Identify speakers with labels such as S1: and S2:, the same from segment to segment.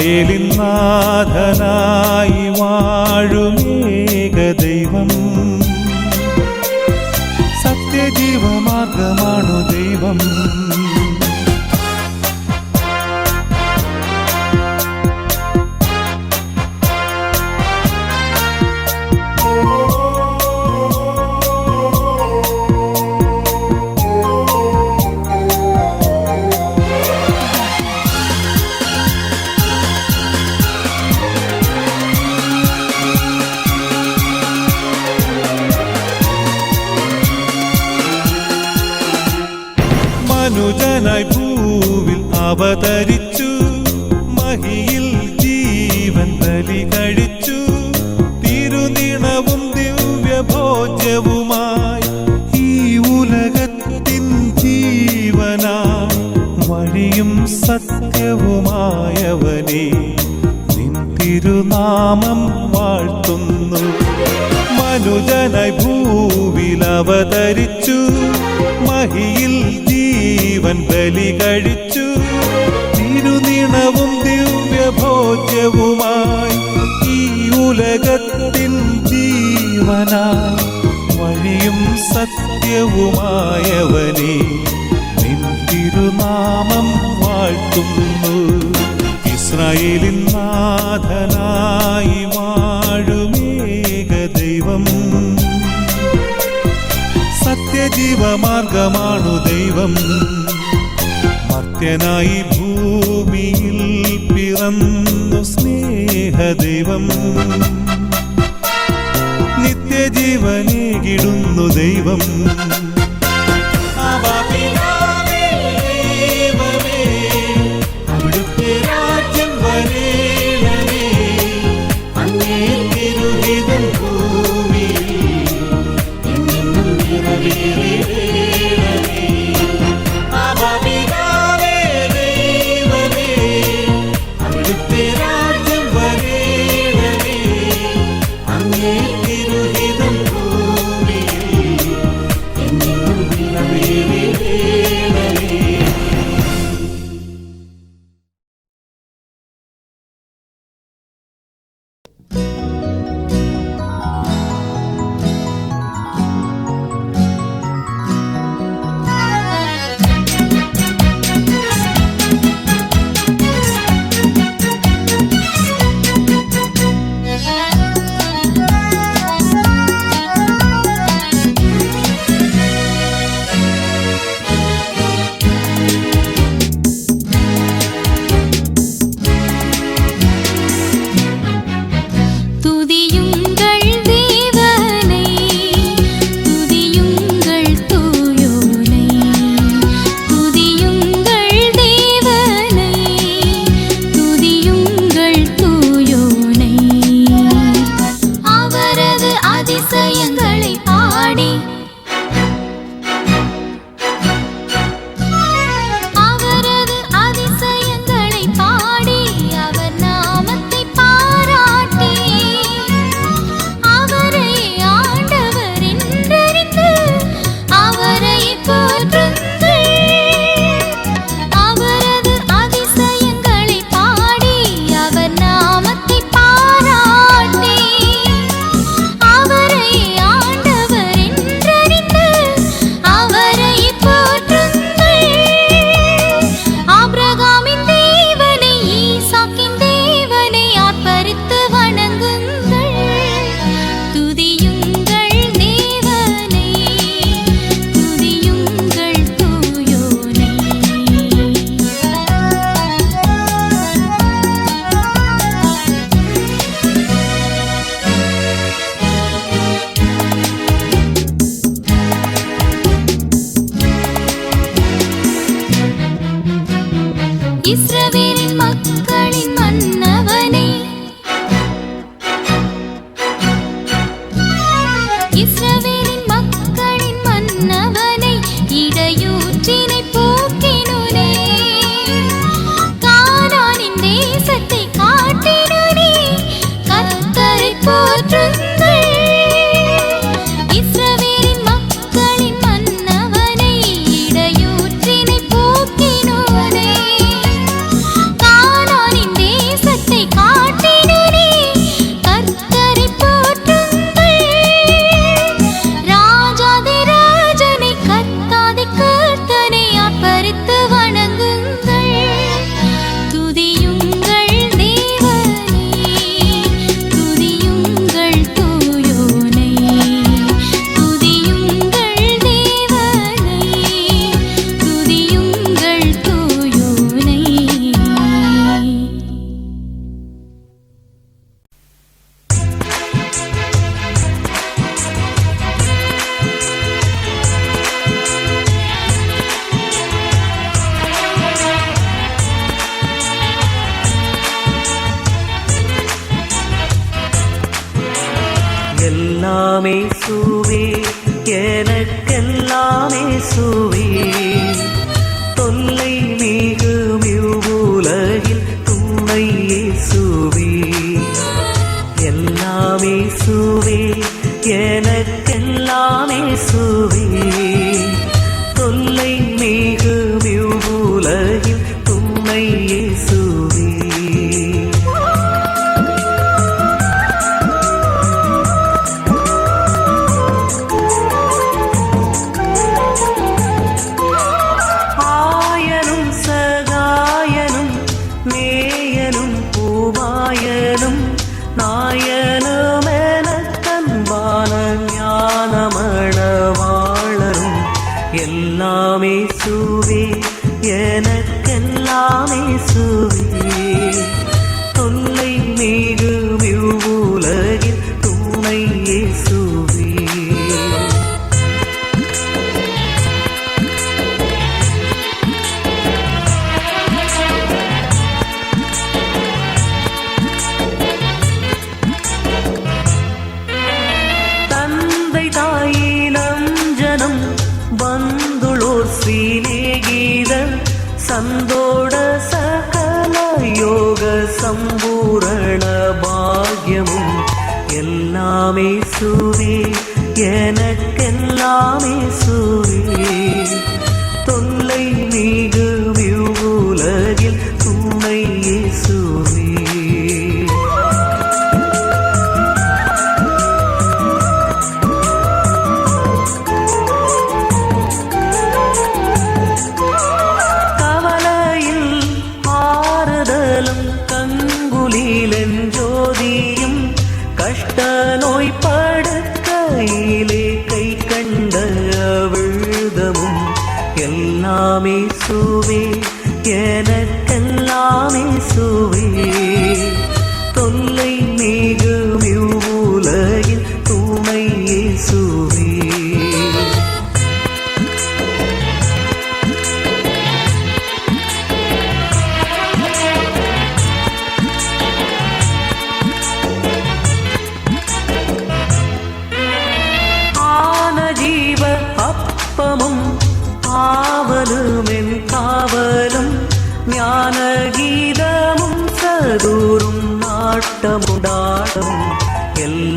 S1: Violin നിൻ തിരുനാമം വാഴ്ത്തുന്നു. മനുജനൈ ഭൂവിൽ അവതരിച്ചു. മഹിയിൽ ജീവൻ ബലി കഴിച്ചു. തിരുനിണവും ദിവ്യഭോജ്യവുമായി ഈ ഉലകത്തിൻ ജീവനാ വഴിയും സത്യവുമായവനെ നിൻ തിരുനാമം വാഴ്ത്തുന്നു. ഇസ്രായേലിൻ നാഥനായി വാഴുമേക ദൈവം. സത്യജീവമാർഗമാണു ദൈവം. മർത്യനായി ഭൂമിയിൽ പിറന്നു സ്നേഹദൈവം നിത്യജീവനേകിടുന്നു ദൈവം.
S2: അവ இஸ்ரவே
S3: எனக்கெல்லாமே சூவே எனக்கெல்லாமே சூவே. தொல்லை நீகும் இவ்வுலகில் துணையே சூவே. எல்லாமே சூவே எனக்கெல்லாமே சூவே. me. சம்பூரண பாக்யமும் எல்லாமே சூரி எனக்கெல்லாமே சூரி. எனக்கெல்லாமே சுவே தொல்லை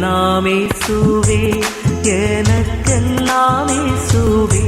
S3: எல்லாமே சுவே எனக்கெல்லாமே சுவே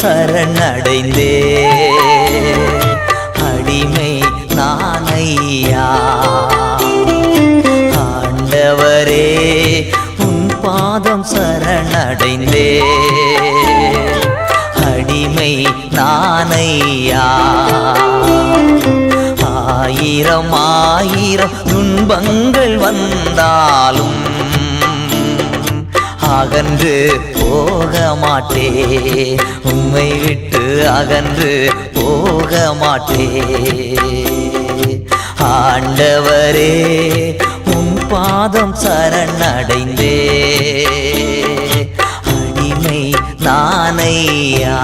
S4: சரணடைந்தே. அடிமை நானையா. ஆண்டவரே உன் பாதம் சரணடைந்தே. அடிமை நானையா. ஆயிரம் ஆயிரம் துன்பங்கள் வந்தாலும் அகன்று போக மாட்டே. உம்மை விட்டு அகன்று போக மாட்டே. ஆண்டவரே உன் பாதம் சரணடைந்தே. அடிமை நானையா.